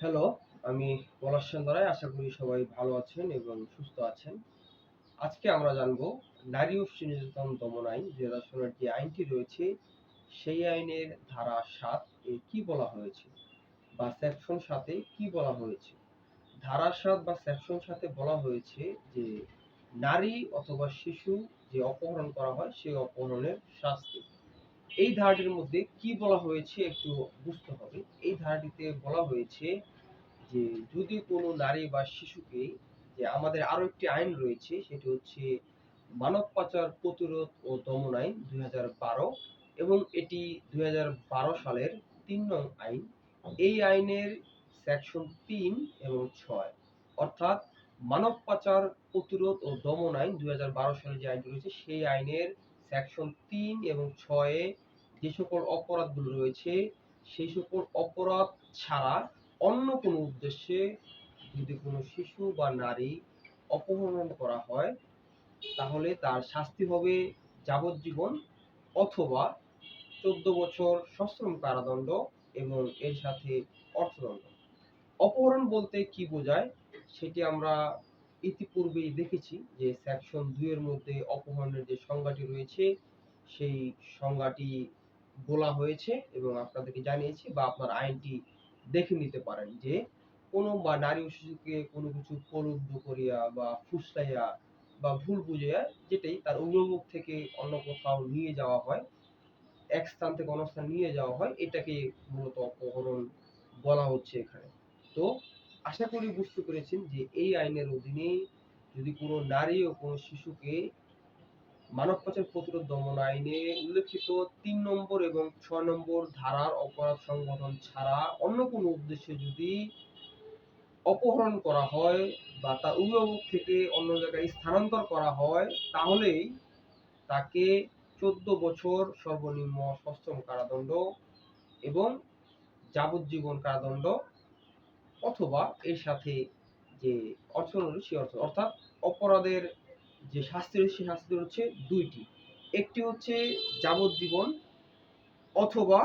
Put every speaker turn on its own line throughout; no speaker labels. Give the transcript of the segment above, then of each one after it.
Hello আমি পলাশ চন্দ্রায় আশা করি সবাই ভালো আছেন এবং সুস্থ আছেন। আজকে আমরা জানব নারী ও শিশু নির্যাতন দমন আইন দুই হাজার যে আইনটি রয়েছে, সেই আইনের ধারা সাত এ কি বলা হয়েছে বা সেকশন সাথে কি বলা হয়েছে? ধারা সাত বা সেকশন সাথে বলা হয়েছে যে নারী অথবা শিশু যে অপহরণ করা হয়, সেই অপহরণের শাস্তি। এই ধারাটির মধ্যে কি বলা হয়েছে একটু বুঝতে হবে। ধারাটিতে বলা হয়েছে যে, যদি কোনো নারী বা শিশুকে যে আমাদের আরও একটি আইন রয়েছে, সেটি হচ্ছে মানব পাচার প্রতিরোধ ও দমন আইন দুই এবং এটি দুই সালের তিন নং আইন। এই আইনের সেকশন তিন এবং ছয়, অর্থাৎ মানব পাচার প্রতিরোধ ও দমন আইন দুই সালে যে আইনটি রয়েছে, সেই আইনের সেকশন তিন এবং ছয়ে যে সকল অপরাধগুলো রয়েছে সেই সকল অপরাধ ছাড়া অন্য কোনো উদ্দেশ্যে যদি কোনো শিশু বা নারী অপহরণ করা হয়, তাহলে তার শাস্তি হবে যাবজ্জীবন অথবা চোদ্দ বছর সশ্রম কারাদণ্ড এবং এর সাথে অর্থদণ্ড। অপহরণ বলতে কি বোঝায়? সেটি আমরা ইতিপূর্বেই দেখেছি যে সেকশন দুইয়ের মধ্যে অপহরণের যে সংজ্ঞাটি রয়েছে, সেই সংজ্ঞাটি বলা হয়েছে এবং আপনাদেরকে জানিয়েছি বা আপনার আইনটি দেখে নিতে পারেন যে কোনো বা নারী ও শিশুকে কোনো কিছু প্রলুব্ধ করিয়া বা ফুসলাইয়া বা ভুল বুঝিয়া যেটাই তার অভিভাবক থেকে অন্য কোথাও নিয়ে যাওয়া হয়, এক স্থান থেকে অন্য স্থান নিয়ে যাওয়া হয়, এটাকে মূলত অপহরণ বলা হচ্ছে এখানে। তো আশা করি বুঝতে পেরেছেন যে এই আইনের অধীনে যদি কোনো নারী ও কোনো শিশুকে মানব পাচার প্রতিরোধ দমন আইনে উল্লেখিত তিন নম্বর এবং ছয় নম্বর ধারার অপরাধ সংগঠন ছাড়া অন্য কোনো উদ্দেশ্যে যদি অপহরণ করা হয় বা তার অভিভাবক থেকে অন্য জায়গায় স্থানান্তর করা হয়, তাহলেই তাকে চোদ্দ বছর সর্বনিম্ন সশ্রম কারাদণ্ড এবং যাবজ্জীবন কারাদণ্ড অথবা এর সাথে যে অর্থ সে অর্থ, অর্থাৎ অপরাধের যে শাস্তি রয়েছে, সেই শাস্তি হচ্ছে দুইটি। একটি হচ্ছে যাবজ্জীবন অথবা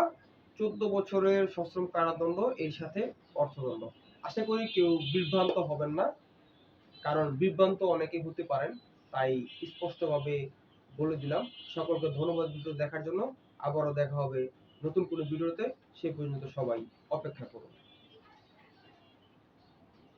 চোদ্দ বছরের সশ্রম কারাদণ্ড, এর সাথে অর্থদণ্ড। আশা করি কেউ বিভ্রান্ত হবেন না, কারণ বিভ্রান্ত অনেকে হতে পারেন, তাই স্পষ্টভাবে বলে দিলাম। সকলকে ধন্যবাদ দেখার জন্য। আবারও দেখা হবে নতুন কোনো ভিডিওতে, সে পর্যন্ত সবাই অপেক্ষা করুন।